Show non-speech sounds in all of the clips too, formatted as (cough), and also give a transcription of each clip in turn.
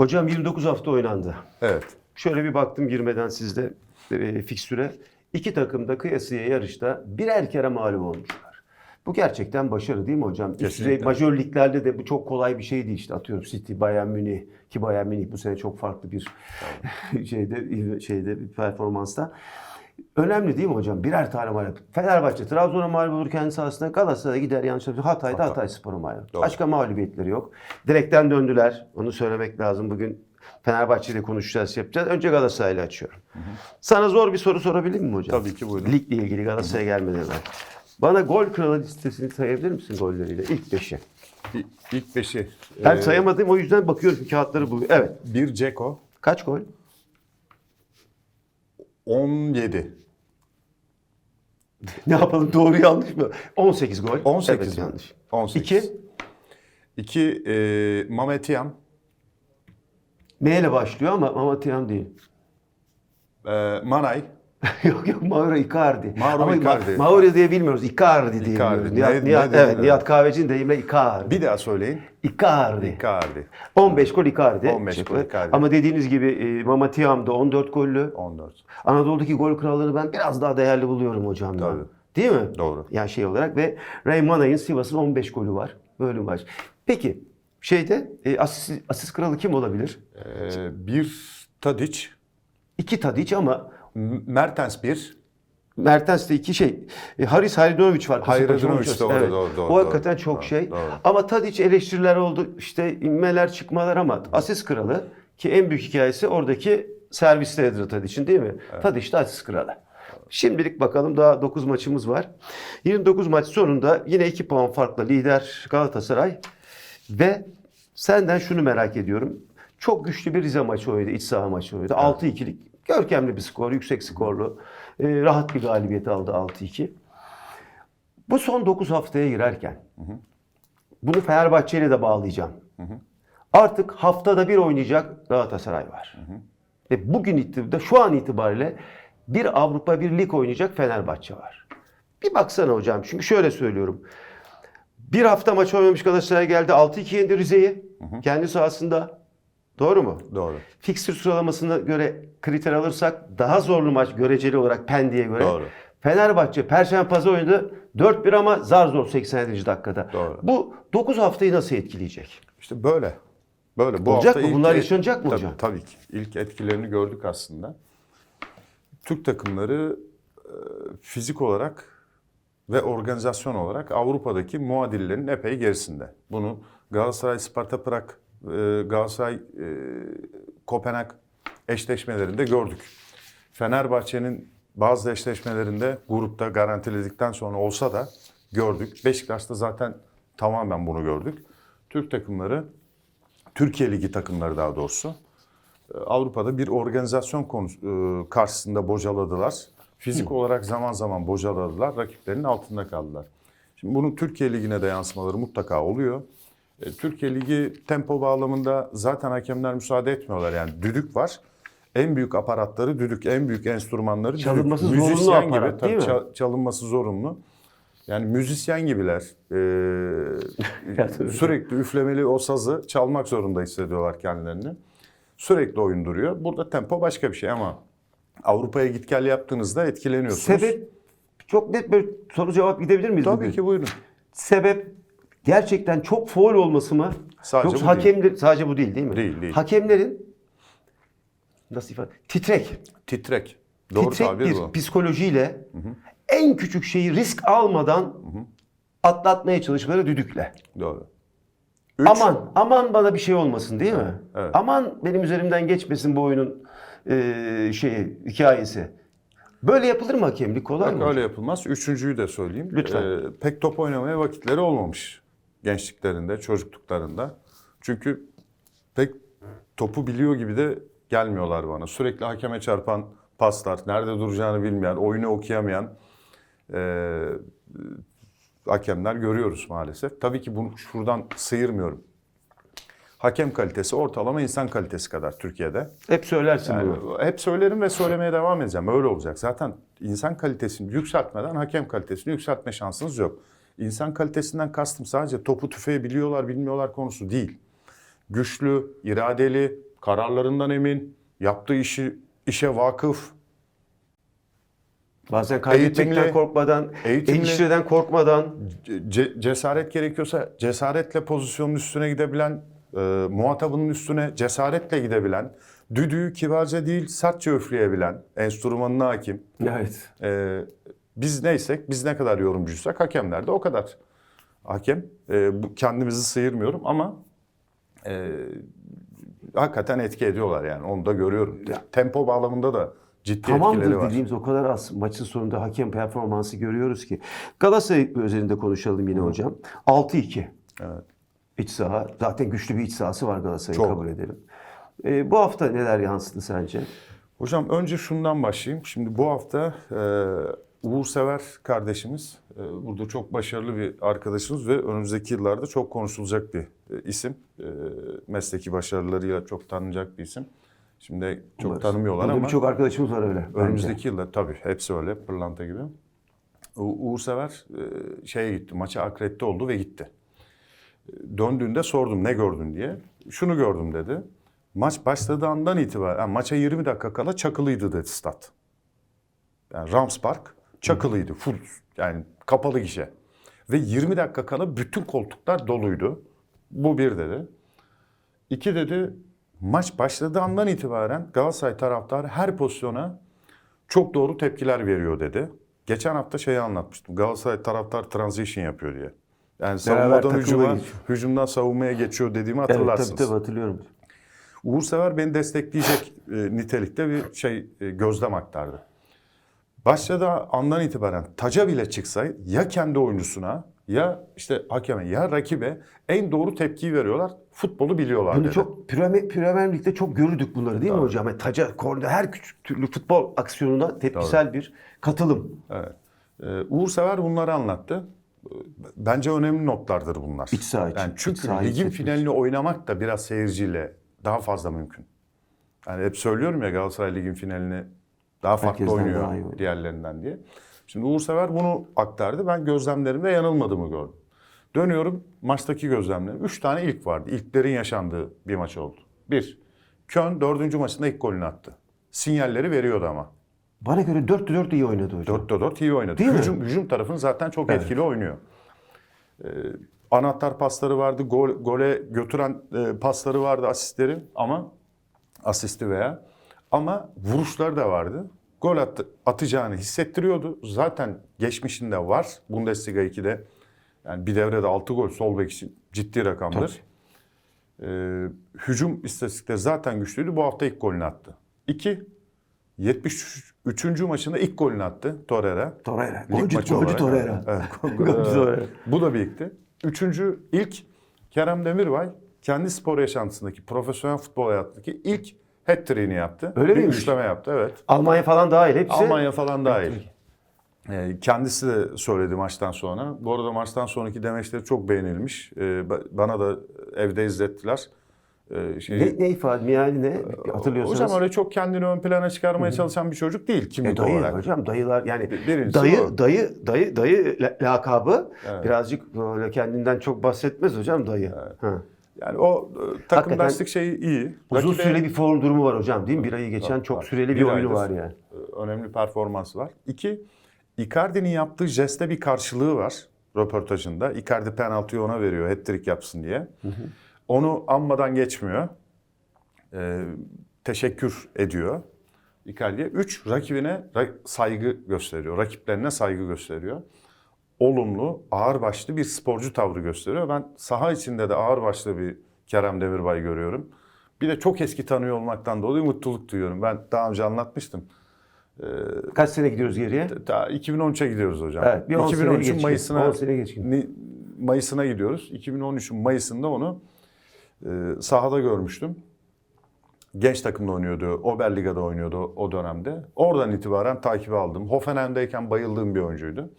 Hocam 29 hafta oynandı. Evet. Şöyle bir baktım girmeden sizde e, fikstüre. İki takım da kıyasıya yarışta birer kere mağlup olmuşlar. Bu gerçekten başarı değil mi hocam? Üst Kesinlikle. düzey majör liglerde de bu çok kolay bir şey değil işte. Atıyorum City, Bayern Münih ki Bayern Münih bu sene çok farklı bir (laughs) şeyde şeyde bir performansta. Önemli değil mi hocam? Birer tane mağlup. Fenerbahçe Trabzon'a mağlup olur kendi sahasında. Galatasaray'a gider yanlış Hatay'da Hatay. Hatay Spor'a mağlup. Doğru. Başka mağlubiyetleri yok. Direkten döndüler. Onu söylemek lazım. Bugün Fenerbahçe'yle konuşacağız, yapacağız. Önce Galatasaray'la açıyorum. Sana zor bir soru sorabilir miyim hocam? Tabii ki, buyurun. Ligle ilgili Galatasaray'a gelmeden evvel. Bana gol kralı listesini sayabilir misin golleriyle? İlk beşi. İ- İlk beşi. Ben Ee, sayamadım o yüzden bakıyorum kağıtları buluyor. Evet. Bir Ceko. Kaç gol? 17. (laughs) Ne yapalım doğru yanlış mı? 18 gol. 18 evet, mi? yanlış. 18. 2. 2 e, Mametiyam. M ile başlıyor ama Mamatyan değil. E, Manay. (laughs) yok yok Mauro Icardi. Mauro Ama Icardi. Mauro diye bilmiyoruz. Icardi diye Icardi. Nihat, Ne- Nihat, ne evet, dediğini Nihat Kahveci'nin deyimiyle Icardi. Bir daha söyleyin. Icardi. Icardi. 15 gol Icardi. 15 Şey, gol Icardi. Ama dediğiniz gibi e, Mama Tiam da 14 gollü. 14. Anadolu'daki gol krallığını ben biraz daha değerli buluyorum hocam. Tabii. Değil mi? Doğru. Yani şey olarak ve Ray Manay'ın Sivas'ın 15 golü var. Böyle maç. Peki şeyde e, asist, asist kralı kim olabilir? E, bir Tadic. İki Tadic ama Mertens bir. Mertens'te iki şey. E, Haris Haridinovic var. Kasımpaşa Haridinovic, oyuncusu. doğru, doğru, doğru, O hakikaten doğru. çok Doğru, şey. doğru. Ama Tadic eleştiriler oldu. İşte inmeler çıkmalar ama asist kralı ki en büyük hikayesi oradaki servistedir Tadic'in değil mi? Tadic de asist kralı. Şimdilik bakalım daha 9 maçımız var. 29 maç sonunda yine 2 puan farkla lider Galatasaray ve senden şunu merak ediyorum. Çok güçlü bir Rize maçı oynadı, iç saha maçı oynadı. 6-2'lik görkemli bir skor, yüksek skorlu. Ee, rahat bir galibiyet aldı 6-2. Bu son 9 haftaya girerken bunu Fenerbahçe ile de bağlayacağım. Artık haftada bir oynayacak Galatasaray var. Ve bugün itibariyle, şu an itibariyle bir Avrupa bir lig oynayacak Fenerbahçe var. Bir baksana hocam çünkü şöyle söylüyorum. Bir hafta maç oynamış Galatasaray geldi 6-2 yendi Rize'yi. Kendi sahasında. Doğru mu? Doğru. Fikstür sıralamasına göre kriter alırsak daha zorlu maç göreceli olarak Pendik'e göre. Doğru. Fenerbahçe Perşembe Pazar oynadı 4-1 ama zar zor 80. dakikada. Doğru. Bu 9 haftayı nasıl etkileyecek? İşte böyle. Böyle. Bu Olacak hafta mı? ilk- Bunlar yaşanacak mı tabii, hocam? Tabii ki. İlk etkilerini gördük aslında. Türk takımları e, fizik olarak ve organizasyon olarak Avrupa'daki muadillerinin epey gerisinde. Bunu Galatasaray, Sparta Prag, e, Galatasaray, e, Kopenhag eşleşmelerinde gördük. Fenerbahçe'nin bazı eşleşmelerinde grupta garantiledikten sonra olsa da gördük. Beşiktaş'ta zaten tamamen bunu gördük. Türk takımları, Türkiye Ligi takımları daha doğrusu e, Avrupa'da bir organizasyon konusu, e, karşısında bocaladılar. Fizik olarak zaman zaman bocaladılar. Rakiplerinin altında kaldılar. Şimdi bunun Türkiye Ligi'ne de yansımaları mutlaka oluyor. E, Türkiye Ligi tempo bağlamında zaten hakemler müsaade etmiyorlar. Yani düdük var. En büyük aparatları düdük, en büyük enstrümanları düdük. Çalınması zorunlu Müzisyen aparat, gibi, tabii değil mi? çal- çalınması zorunlu. Yani müzisyen gibiler. (laughs) Ee, sürekli üflemeli o sazı çalmak zorunda hissediyorlar kendilerini. Sürekli oyun duruyor. Burada tempo başka bir şey ama Avrupa'ya git gel yaptığınızda etkileniyorsunuz. Sebep çok net bir soru cevap gidebilir miyiz Tabii bugün? ki buyurun. Sebep gerçekten çok foul olması mı? Sadece Yoksa hakemler sadece bu değil değil mi? Değil, değil. Hakemlerin nasıl ifade? Titrek. Titrek. Doğru titrek bir bu. psikolojiyle en küçük şeyi risk almadan atlatmaya çalışmaları düdükle. Doğru. Üç, Aman, aman bana bir şey olmasın değil mi? evet. Aman benim üzerimden geçmesin bu oyunun eee şeyi, hikayesi. Böyle yapılır mı hakemlik? Kolay Yok mı? öyle yapılmaz. Üçüncüyü de söyleyeyim. Lütfen. Ee, pek top oynamaya vakitleri olmamış gençliklerinde, çocukluklarında. Çünkü pek topu biliyor gibi de gelmiyorlar bana. Sürekli hakeme çarpan paslar, nerede duracağını bilmeyen, oyunu okuyamayan e, hakemler görüyoruz maalesef. Tabii ki bunu şuradan sıyırmıyorum. Hakem kalitesi ortalama insan kalitesi kadar Türkiye'de. Hep söylersin Yani bunu. hep söylerim ve söylemeye devam edeceğim. Öyle olacak. Zaten insan kalitesini yükseltmeden hakem kalitesini yükseltme şansınız yok. İnsan kalitesinden kastım sadece topu tüfeği biliyorlar bilmiyorlar konusu değil. Güçlü, iradeli, kararlarından emin, yaptığı işi işe vakıf. Bazen kaybetmekten Eğitimli- korkmadan, eğitimli- endişeden korkmadan Ce- cesaret gerekiyorsa cesaretle pozisyonun üstüne gidebilen, e, muhatabının üstüne cesaretle gidebilen, düdüğü kibarca değil sertçe üfleyebilen, enstrümanına hakim. evet. E, biz neysek, biz ne kadar yorumcuysak hakemler de o kadar hakem. E, bu, kendimizi sıyırmıyorum ama e, hakikaten etki ediyorlar yani onu da görüyorum. Tempo bağlamında da ciddi etkileri Tamamdır var. dediğimiz o kadar az maçın sonunda hakem performansı görüyoruz ki. Galatasaray özelinde konuşalım yine hocam. 6-2. Evet. İç saha. Zaten güçlü bir iç sahası var Galatasaray'ın kabul edelim. Ee, bu hafta neler yansıdı sence? Hocam önce şundan başlayayım. Şimdi bu hafta e, Uğur Sever kardeşimiz, e, burada çok başarılı bir arkadaşımız ve önümüzdeki yıllarda çok konuşulacak bir e, isim. E, mesleki başarılarıyla çok tanınacak bir isim. Şimdi çok Umarız. tanımıyorlar Burada ama birçok arkadaşımız var öyle. bence. önümüzdeki yılda tabii hepsi öyle pırlanta gibi. Uğur Sever şeye gitti, maça akredite oldu ve gitti. Döndüğünde sordum ne gördün diye. Şunu gördüm dedi. Maç başladığı andan itibaren, yani maça 20 dakika kala çakılıydı dedi stat. Yani Rams Park çakılıydı, full yani kapalı gişe. Ve 20 dakika kala bütün koltuklar doluydu. Bu bir dedi. İki dedi, maç başladığı andan itibaren Galatasaray taraftarı her pozisyona çok doğru tepkiler veriyor dedi. Geçen hafta şeyi anlatmıştım. Galatasaray taraftar transition yapıyor diye. Yani savunmadan hücuma, hücumdan savunmaya geçiyor dediğimi Evet, hatırlarsınız. tabii tabii hatırlıyorum. Uğur Sever beni destekleyecek e, nitelikte bir şey e, gözlem aktardı. Başladığı andan itibaren taca bile çıksa ya kendi oyuncusuna ya işte hakeme ya rakibe en doğru tepkiyi veriyorlar. Futbolu biliyorlar Bunu dedi. çok Premier, Premier Lig'de çok görürdük bunları değil mi hocam? Yani taca, korner, her küçük türlü futbol aksiyonuna tepkisel bir katılım. Evet. Ee, Uğur Sever bunları anlattı. Ee, Bence önemli notlardır bunlar. İç saha için, Yani çünkü saha ligin hissetmesi. finalini oynamak da biraz seyirciyle daha fazla mümkün. Yani hep söylüyorum ya Galatasaray ligin finalini daha farklı Herkesten oynuyor daha iyi oynuyor. diğerlerinden diye. Şimdi Uğur Sever bunu aktardı. Ben gözlemlerimde yanılmadığımı gördüm. Dönüyorum maçtaki gözlemlerim. Üç tane ilk vardı. İlklerin yaşandığı bir maç oldu. Bir, Köln dördüncü maçında ilk golünü attı. Sinyalleri veriyordu ama. Bana göre 4'te 4 iyi oynadı hocam. 4'te 4 iyi oynadı. Değil mi? hücum, hücum tarafını zaten çok etkili oynuyor. Ee, anahtar pasları vardı, gol, gole götüren e, pasları vardı, asistleri ama asisti veya ama vuruşları da vardı. Gol attı, atacağını hissettiriyordu. Zaten geçmişinde var Bundesliga 2'de. Yani bir devrede 6 gol sol bek için ciddi rakamdır. Ee, hücum istatistikleri zaten güçlüydü. Bu hafta ilk golünü attı. 2. 73. maçında ilk golünü attı Torreira. Torreira. Golcü, golcü olarak. Torreira. Evet. (laughs) Golcü Torreira. Bu da birlikte. Üçüncü ilk Kerem Demirbay kendi spor yaşantısındaki profesyonel futbol hayatındaki ilk hat-trick'ini yaptı. Öyle bir miymiş? üçleme yaptı evet. Almanya falan dahil hepsi. Almanya falan dahil. Ee, kendisi de söyledi maçtan sonra. Bu arada maçtan sonraki demeçleri çok beğenilmiş. Ee, ba- bana da evde izlettiler. Ee, şey, Ne, ne ifade, meali ne? Hatırlıyorsanız. Hocam öyle çok kendini ön plana çıkarmaya çalışan bir çocuk değil E kimlik dayı olarak. hocam dayılar yani Birincisi dayı o. dayı dayı dayı la- lakabı Evet. birazcık böyle kendinden çok bahsetmez hocam dayı. Ha. Yani o e, takımdaşlık şeyi iyi. Uzun Rakibe- süreli bir form durumu var hocam değil mi? Bir ayı geçen çok süreli bir, Bir oyunu var yani. e, önemli performansı var. İki, Icardi'nin yaptığı jeste bir karşılığı var röportajında. Icardi penaltıyı ona veriyor hat-trick yapsın diye. Onu anmadan geçmiyor. E, teşekkür ediyor Icardi'ye. Üç, rakibine ra- saygı gösteriyor. Rakiplerine saygı gösteriyor. Olumlu, ağırbaşlı bir sporcu tavrı gösteriyor. Ben saha içinde de ağırbaşlı bir Kerem Demirbay görüyorum. Bir de çok eski tanıyor olmaktan dolayı mutluluk duyuyorum. Ben daha önce anlatmıştım. Kaç sene gidiyoruz geriye? Ta 2013'e gidiyoruz hocam. Evet, bir 10 sene 2013'ün geçkin. Mayıs'ına 10 sene geçkin. Ni- Mayıs'ına gidiyoruz. 2013'ün Mayıs'ında onu e, sahada görmüştüm. Genç takımda oynuyordu. Oberliga'da oynuyordu o dönemde. Oradan itibaren takibi aldım. Hoffenheim'deyken bayıldığım bir oyuncuydu.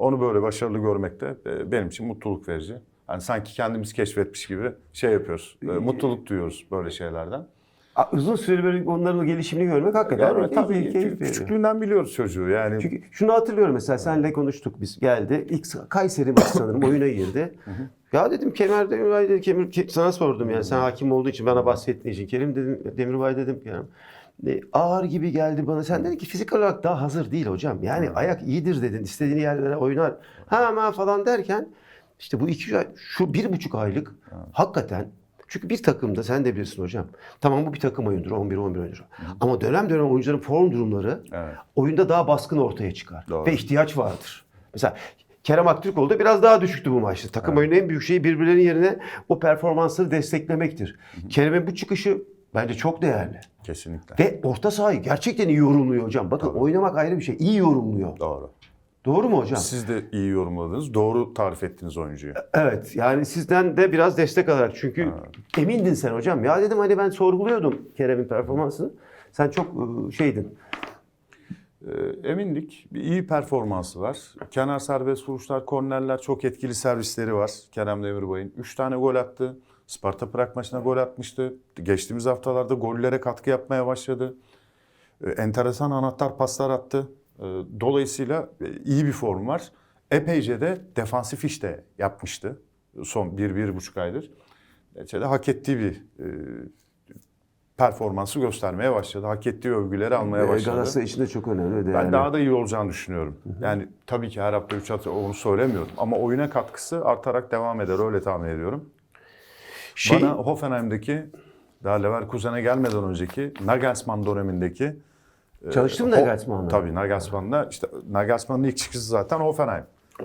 Onu böyle başarılı görmek de e, benim için mutluluk verici. Yani sanki kendimiz keşfetmiş gibi şey yapıyoruz. E, mutluluk duyuyoruz böyle şeylerden. Uzun süreli böyle onların gelişimini görmek hakikaten Yani keyif- tabii keyif küçüklüğünden biliyoruz çocuğu. Yani Çünkü şunu hatırlıyorum mesela senle konuştuk biz geldi. İlk Kayseri maçı sanırım oyuna girdi. (laughs) Ya dedim Kemer Demirbay dedi. Kemer, Ke- sana sordum yani sen hakim olduğu için bana bahsettiğin için. Kerim dedim Demirbay dedim yani. E, ağır gibi geldi bana. Sen dedin ki fizik olarak daha hazır değil hocam. Yani ayak iyidir dedin. istediğin yerlere oynar. Ha ama falan derken işte bu iki ay, şu bir buçuk aylık hakikaten çünkü bir takımda sen de bilirsin hocam. Tamam bu bir takım oyundur 11-11 oyuncu. Ama dönem dönem oyuncuların form durumları Evet. oyunda daha baskın ortaya çıkar. Doğru. Ve ihtiyaç vardır. Mesela Kerem Aktürkoğlu da biraz daha düşüktü bu maçta. Takım oyunun en büyük şeyi birbirlerinin yerine o performansları desteklemektir. Kerem'in bu çıkışı bence çok değerli. Kesinlikle. Ve orta sahayı gerçekten iyi yorumluyor hocam. Bakın oynamak ayrı bir şey. İyi yorumluyor. Doğru. Doğru mu hocam? Siz de iyi yorumladınız. Doğru tarif ettiniz oyuncuyu. Evet yani sizden de biraz destek alarak çünkü emindin sen hocam. Ya dedim hani ben sorguluyordum Kerem'in performansını. Sen çok ıı, şeydin. Ee, emindik. Bir iyi performansı var. Kenar serbest vuruşlar, kornerler çok etkili servisleri var. Kerem Demirbay'ın 3 tane gol attı. Sparta Prag maçına gol atmıştı. Geçtiğimiz haftalarda gollere katkı yapmaya başladı. Ee, enteresan anahtar paslar attı. Ee, dolayısıyla e, iyi bir form var. Epeyce de defansif iş de yapmıştı. Son 1-1,5 aydır. Neticede hak ettiği bir e, performansı göstermeye başladı. Hak ettiği övgüleri almaya başladı. Galatasaray için de çok önemli. ve Ben değerli. daha da iyi olacağını düşünüyorum. Yani tabii ki her hafta 3 hafta onu söylemiyorum. Ama oyuna katkısı artarak devam eder. Öyle tahmin ediyorum. Şey- Bana Hoffenheim'deki daha Leverkusen'e gelmeden önceki Nagelsmann dönemindeki e, Çalıştın mı Ho- Nagelsmann'la? Tabii Nagelsmann'la işte Nagelsmann'ın ilk çıkışı zaten Hoffenheim. E,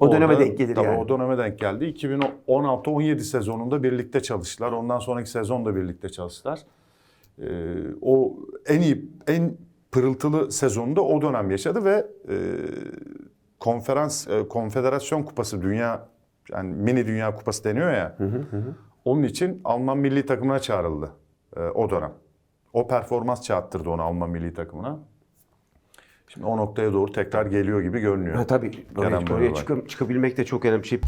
O döneme orada- denk gelir tabii yani. o döneme denk geldi. 2016-17 sezonunda birlikte çalıştılar. Ondan sonraki sezon da birlikte çalıştılar. Ee, o en iyi, en pırıltılı sezonunda o dönem yaşadı ve e, konferans, e, konfederasyon kupası, dünya yani mini dünya kupası deniyor ya. Onun için Alman milli takımına çağrıldı e, o dönem. O performans çağırttırdı onu Alman milli takımına. Şimdi o noktaya doğru tekrar geliyor gibi görünüyor. Ha, tabii. Kerem Oraya, oraya çıkıp, çıkabilmek de çok önemli bir şey.